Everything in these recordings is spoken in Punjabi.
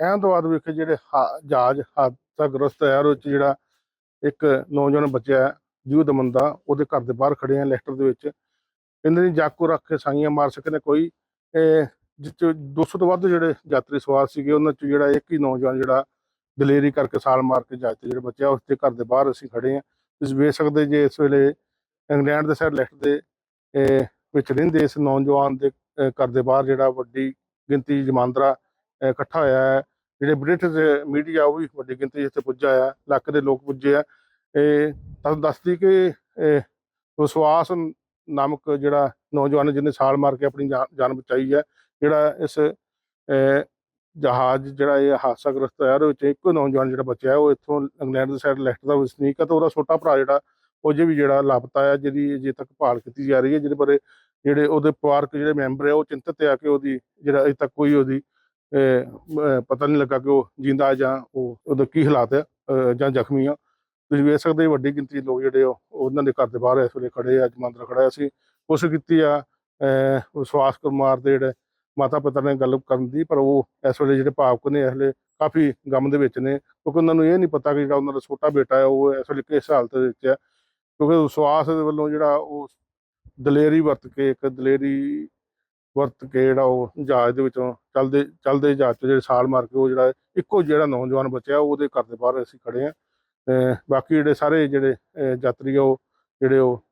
ਅਹਿਮਦਾਬਾਦ ਵਿਖੇ ਜਿਹੜੇ ਹਾ- ਜਹਾਜ਼ ਹਾਦਸਾਗ੍ਰਸਤ ਹੈ, ਉਹਦੇ ਵਿੱਚ ਜਿਹੜਾ ਇੱਕ ਨੌਜਵਾਨ ਬੱਚਾ ਹੈ ਜੀਵ ਦਮਨ ਦਾ ਉਹਦੇ ਘਰ ਦੇ ਬਾਹਰ ਖੜੇ ਆ ਲੈਕਟਰ ਦੇ ਵਿੱਚ। ਕਹਿੰਦੇ ਨੇ, ਜਾਕੂ ਰੱਖ ਕੇ ਸਾਈਆਂ ਮਾਰ ਸਕੇ ਨੇ ਕੋਈ। ਇਹ ਜਿਸ 'ਚ 200 ਤੋਂ ਵੱਧ ਜਿਹੜੇ ਯਾਤਰੀ ਸਵਾਰ ਸੀਗੇ, ਉਹਨਾਂ ਚ ਜਿਹੜਾ ਇੱਕ ਹੀ ਨੌਜਵਾਨ ਜਿਹੜਾ ਦਲੇਰੀ ਕਰਕੇ ਸਾਲ ਮਾਰ ਕੇ ਜਹਾਜ਼ ਤੇ ਜਿਹੜਾ ਬੱਚਾ ਉਸ ਦੇ ਘਰ ਦੇ ਬਾਹਰ ਅਸੀਂ ਖੜੇ ਆ ਤੁਸੀਂ ਵੇਖ ਸਕਦੇ ਜੇ ਇਸ ਵੇਲੇ ਇੰਗਲੈਂਡ ਦੇ ਸਾਈਡ ਲੈਫਟ ਦੇ ਵਿੱਚ ਰਹਿੰਦੇ ਇਸ ਨੌਜਵਾਨ ਦੇ ਘਰ ਦੇ ਬਾਹਰ ਜਿਹੜਾ ਵੱਡੀ ਗਿਣਤੀ ਜਮਾਂਦਰਾ ਇਕੱਠਾ ਹੋਇਆ ਹੈ। ਜਿਹੜੇ ਬ੍ਰਿਟਿਸ਼ ਮੀਡੀਆ ਉਹ ਵੀ ਵੱਡੀ ਗਿਣਤੀ ਇੱਥੇ ਪੁੱਜਾ ਆ ਲੱਖ ਦੇ ਲੋਕ ਪੁੱਜੇ ਆ। ਇਹ ਤੁਹਾਨੂੰ ਦੱਸਦੀ ਕਿ ਵਿਸ਼ਵਾਸ ਨਾਮਕ ਜਿਹੜਾ ਨੌਜਵਾਨ ਜਿਹਨੇ ਛਾਲ ਮਾਰ ਕੇ ਆਪਣੀ ਜਾਨ ਜਾਨ ਬਚਾਈ ਹੈ ਜਿਹੜਾ ਇਸ ਜਹਾਜ਼, ਜਿਹੜਾ ਇਹ ਹਾਦਸਾਗ੍ਰਸਤ ਹੋਇਆ, ਉਹਦੇ ਵਿੱਚ ਇੱਕੋ ਨੌਜਵਾਨ ਜਿਹੜਾ ਬਚਿਆ, ਉਹ ਇੱਥੋਂ ਇੰਗਲੈਂਡ ਦੇ ਸਾਈਡ ਲੈਫਟ ਦਾ ਵਸਨੀਕ ਹੈ ਤੇ ਉਹਦਾ ਛੋਟਾ ਭਰਾ ਜਿਹੜਾ, ਉਹ ਜੇ ਵੀ ਜਿਹੜਾ ਲਾਪਤਾ ਹੈ ਜਿਹਦੀ ਅਜੇ ਤੱਕ ਭਾਲ ਕੀਤੀ ਜਾ ਰਹੀ ਹੈ, ਜਿਹਦੇ ਬਾਰੇ ਜਿਹੜੇ ਉਹਦੇ ਪਰਿਵਾਰਕ ਜਿਹੜੇ ਮੈਂਬਰ ਆ, ਉਹ ਚਿੰਤਤ ਆ ਕਿ ਉਹਦੀ ਜਿਹੜਾ ਅਜੇ ਤੱਕ ਕੋਈ ਉਹਦੀ ਪਤਾ ਨਹੀਂ ਲੱਗਾ ਕਿ ਉਹ ਜਿੰਦਾ ਜਾਂ ਉਹ ਉਹਦਾ ਕੀ ਹਾਲਾਤ ਹੈ ਜਾਂ ਜ਼ਖਮੀ ਆ। ਤੁਸੀਂ ਵੇਖ ਸਕਦੇ ਵੱਡੀ ਗਿਣਤੀ ਲੋਕ ਜਿਹੜੇ ਉਹ ਉਹਨਾਂ ਦੇ ਘਰ ਦੇ ਬਾਹਰ ਇਸ ਵੇਲੇ ਖੜੇ ਆ ਜਮੰਦਰ ਖੜਾ ਸੀ। ਕੋਸ਼ਿਸ਼ ਕੀਤੀ ਆ ਅਹ, ਵਿਸ਼ਵਾਸ ਕੁਮਾਰ ਦੇ ਜਿਹੜੇ ਮਾਤਾ ਪਿਤਾ ਨੇ ਗੱਲ ਕਰਨ ਦੀ ਪਰ ਉਹ ਇਸ ਵੇਲੇ ਜਿਹੜੇ ਭਾਵਕ ਨੇ ਇਸ ਵੇਲੇ ਕਾਫੀ ਗਮ ਦੇ ਵਿੱਚ ਨੇ ਕਿਉਂਕਿ ਉਹਨਾਂ ਨੂੰ ਇਹ ਨਹੀਂ ਪਤਾ ਕਿ ਜਿਹੜਾ ਉਹਨਾਂ ਦਾ ਛੋਟਾ ਬੇਟਾ ਹੈ ਉਹ ਇਸ ਵੇਲੇ ਕਿਸ ਹਾਲਤ ਦੇ ਵਿੱਚ ਹੈ। ਕਿਉਂਕਿ ਵਿਸ਼ਵਾਸ ਦੇ ਵੱਲੋਂ ਜਿਹੜਾ ਉਹ ਦਲੇਰੀ ਵਰਤ ਕੇ ਇੱਕ ਦਲੇਰੀ ਵਰਤ ਕੇ ਜਿਹੜਾ ਉਹ ਜਹਾਜ਼ ਦੇ ਵਿੱਚੋਂ ਚੱਲਦੇ ਚੱਲਦੇ ਜਹਾਜ਼ ਤੋਂ ਜਿਹੜੇ ਸਾਲ ਮਾਰ ਕੇ ਉਹ ਜਿਹੜਾ ਇੱਕੋ ਜਿਹੜਾ ਨੌਜਵਾਨ ਬਚਿਆ ਉਹਦੇ ਘਰ ਦੇ ਬਾਹਰ ਅਸੀਂ ਖੜੇ ਆ ਬਾਕੀ ਜਿਹੜੇ ਸਾਰੇ ਜਿਹੜੇ ਯਾਤਰੀ ਆ ਉਹ ਜਿਹੜੇ ਉਹ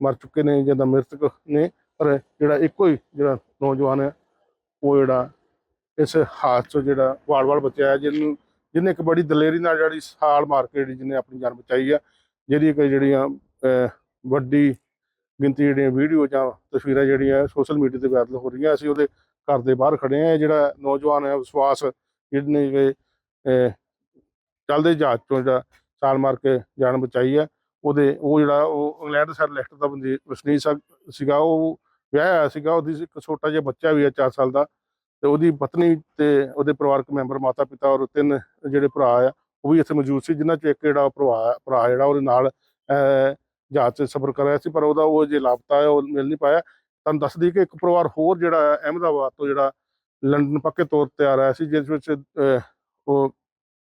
ਮਰ ਚੁੱਕੇ ਨੇ ਜਾਂ ਮ੍ਰਿਤਕ ਨੇ, ਪਰ ਜਿਹੜਾ ਇੱਕੋ ਹੀ ਜਿਹੜਾ ਨੌਜਵਾਨ ਹੈ ਉਹ ਜਿਹੜਾ ਇਸ ਹਾਦਸੇ 'ਚੋਂ ਜਿਹੜਾ ਵਾਲ-ਵਾਲ ਬਚਿਆ ਹੈ, ਜਿਹਨੂੰ, ਜਿਹਨੇ ਇੱਕ ਬੜੀ ਦਲੇਰੀ ਨਾਲ ਜਿਹੜੀ ਸਾਲ ਮਾਰ ਕੇ ਜਿਹੜੀ ਜਿਹਨੇ ਆਪਣੀ ਜਾਨ ਬਚਾਈ ਆ ਜਿਹੜੀ ਕਿ ਜਿਹੜੀਆਂ ਵੱਡੀ ਗਿਣਤੀ ਜਿਹੜੀਆਂ ਵੀਡੀਓ ਜਾਂ ਤਸਵੀਰਾਂ ਜਿਹੜੀਆਂ ਸੋਸ਼ਲ ਮੀਡੀਆ ਤੇ ਵਾਇਰਲ ਹੋ ਰਹੀਆਂ, ਅਸੀਂ ਉਹਦੇ ਘਰ ਦੇ ਬਾਹਰ ਖੜੇ ਆ ਜਿਹੜਾ ਨੌਜਵਾਨ ਹੈ, ਵਿਸ਼ਵਾਸ ਜਿਹਨੇ ਕਿ ਚੱਲਦੇ ਜਹਾਜ਼ ਤੋਂ ਜਿਹੜਾ ਛਾਲ ਮਾਰ ਕੇ ਜਾਨ ਬਚਾਈ ਹੈ। ਉਹਦੇ, ਉਹ ਜਿਹੜਾ, ਉਹ ਇੰਗਲੈਂਡ ਦੇ ਸਾਈਡ ਲੈਫਟ ਦਾ ਬੰਦੀ, ਵਸਨੀਕ ਸੀਗਾ, ਉਹ ਵਿਆਹਿਆ ਹੋਇਆ ਸੀਗਾ। ਉਹਦੀ ਇੱਕ ਛੋਟਾ ਜਿਹਾ ਬੱਚਾ ਵੀ ਹੈ 4 ਸਾਲ ਦਾ। ਤੇ ਉਹਦੀ ਪਤਨੀ ਤੇ ਉਹਦੇ ਪਰਿਵਾਰਕ ਮੈਂਬਰ ਮਾਤਾ ਪਿਤਾ ਔਰ ਤਿੰਨ ਜਿਹੜੇ ਭਰਾ ਆ, ਉਹ ਵੀ ਇੱਥੇ ਮੌਜੂਦ ਸੀ, ਜਿਨ੍ਹਾਂ ਚੋਂ ਇੱਕ ਜਿਹੜਾ ਭਰਾ ਭਰਾ ਜਿਹੜਾ ਉਹਦੇ ਨਾਲ ਜਹਾਜ਼ 'ਚ ਸਫ਼ਰ ਕਰ ਰਿਹਾ ਸੀ, ਪਰ ਉਹਦਾ ਉਹ ਜੇ ਲਾਪਤਾ ਹੈ ਉਹ ਮਿਲ ਨਹੀਂ ਪਾਇਆ। ਤੁਹਾਨੂੰ ਦੱਸ ਦਈਏ ਕਿ ਇੱਕ ਪਰਿਵਾਰ ਹੋਰ ਜਿਹੜਾ ਹੈ, ਅਹਿਮਦਾਬਾਦ ਤੋਂ ਜਿਹੜਾ ਲੰਡਨ ਪੱਕੇ ਤੌਰ ਤੇ ਆ ਰਿਹਾ ਸੀ, ਜਿਸ ਵਿੱਚ ਉਹ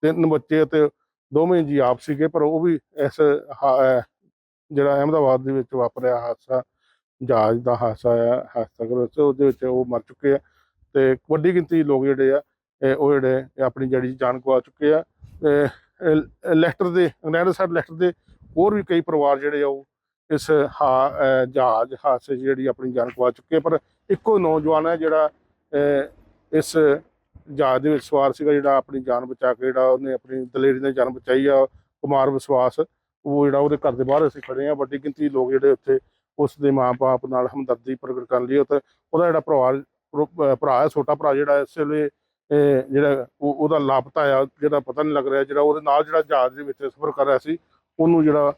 ਤਿੰਨ ਬੱਚੇ ਤੇ ਦੋਵੇਂ ਜੀ ਆਪ ਸੀਗੇ, ਪਰ ਉਹ ਵੀ ਇਸ ਜਿਹੜਾ ਅਹਿਮਦਾਬਾਦ ਦੇ ਵਿੱਚ ਵਾਪਰਿਆ ਹਾਦਸਾ, ਜਹਾਜ਼ ਦਾ ਹਾਦਸਾ ਆ, ਹਾਦਸਾ ਗ੍ਰਸਤ ਉਹਦੇ ਵਿੱਚ ਉਹ ਮਰ ਚੁੱਕੇ ਆ ਤੇ ਵੱਡੀ ਗਿਣਤੀ ਲੋਕ ਜਿਹੜੇ ਆ ਉਹ ਜਿਹੜੇ ਆਪਣੀ ਜੜੀ ਜਾਨ ਗਵਾ ਚੁੱਕੇ ਆ। ਤੇ ਦੇ ਇੰਗਲੈਂਡ ਸਾਈਡ ਲੈਕਟਰ ਦੇ ਹੋਰ ਵੀ ਕਈ ਪਰਿਵਾਰ ਜਿਹੜੇ ਆ ਉਹ ਇਸ ਹਾ- ਜਹਾਜ਼ ਹਾਦਸੇ 'ਚ ਜਿਹੜੀ ਆਪਣੀ ਜਾਨ ਗਵਾ ਚੁੱਕੇ ਆ। ਪਰ ਇੱਕੋ ਨੌਜਵਾਨ ਹੈ ਜਿਹੜਾ ਇਸ ਜਹਾਜ਼ ਦੇ ਵਿੱਚ ਸਵਾਰ ਸੀਗਾ, ਜਿਹੜਾ ਆਪਣੀ ਜਾਨ ਬਚਾ ਕੇ ਜਿਹੜਾ ਉਹਨੇ ਆਪਣੀ ਦਲੇਰੀ ਨਾਲ ਜਾਨ ਬਚਾਈ ਆ, ਕੁਮਾਰ ਵਿਸ਼ਵਾਸ ਉਹ ਜਿਹੜਾ ਉਹਦੇ ਘਰ ਦੇ ਬਾਹਰ ਅਸੀਂ ਖੜੇ ਆ, ਵੱਡੀ ਗਿਣਤੀ ਲੋਕ ਜਿਹੜੇ ਉੱਥੇ ਉਸ ਦੇ ਮਾਂ-ਬਾਪ ਨਾਲ ਹਮਦਰਦੀ ਪ੍ਰਗਟ ਕਰਨ ਲਈ ਉੱਥੇ, ਉਹਦਾ ਜਿਹੜਾ ਪਰਿਵਾਰ ਭਰਾ ਹੈ ਛੋਟਾ ਭਰਾ ਜਿਹੜਾ ਇਸ ਵੇਲੇ ਜਿਹੜਾ ਉਹ- ਉਹਦਾ ਲਾਪਤਾ ਆ ਜਿਹੜਾ ਪਤਾ ਨਹੀਂ ਲੱਗ ਰਿਹਾ, ਜਿਹੜਾ ਉਹਦੇ ਨਾਲ ਜਿਹੜਾ ਜਹਾਜ਼ ਦੇ ਵਿੱਚ ਸਫ਼ਰ ਕਰ ਰਿਹਾ ਸੀ ਉਹਨੂੰ ਜਿਹੜਾ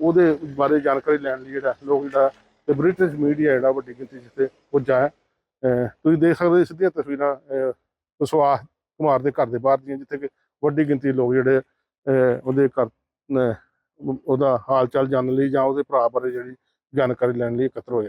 ਉਹਦੇ ਬਾਰੇ ਜਾਣਕਾਰੀ ਲੈਣ ਲਈ ਜਿਹੜਾ ਲੋਕ ਜਿਹੜਾ ਤੇ ਬ੍ਰਿਟਿਸ਼ ਮੀਡੀਆ ਜਿਹੜਾ ਵੱਡੀ ਗਿਣਤੀ ਜਿੱਥੇ ਪੁੱਜਾ ਹੈ। ਤੁਸੀਂ ਦੇਖ ਸਕਦੇ ਹੋ ਸਿੱਧੀਆਂ ਤਸਵੀਰਾਂ ਅਹ, ਵਿਸ਼ਵਾਸ ਕੁਮਾਰ ਦੇ ਘਰ ਦੇ ਬਾਹਰ ਦੀਆਂ ਜਿੱਥੇ ਕਿ ਵੱਡੀ ਗਿਣਤੀ ਲੋਕ ਜਿਹੜੇ ਉਹਦੇ ਘਰ ਉਹਦਾ ਹਾਲ ਚਾਲ ਜਾਣਨ ਲਈ ਜਾਂ ਉਹਦੇ ਭਰਾ ਬਾਰੇ ਜਿਹੜੀ ਜਾਣਕਾਰੀ ਲੈਣ ਲਈ ਇਕੱਤਰ ਹੋਏ